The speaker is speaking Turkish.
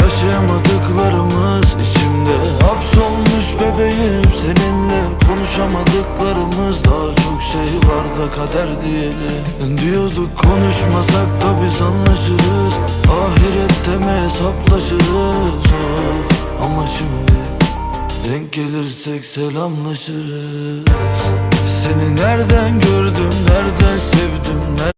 Yaşayamadıklarımız içimde. Hapsolmuş bebeğim Seninle konuşamadıklarımız daha çok şey var da kader diyelim. Diyorduk konuşmasak da biz anlaşırız. Ahirette mi hesaplaşırız. Ama şimdi denk gelirsek selamlaşırız. Seni nereden gördüm, nereden sevdim,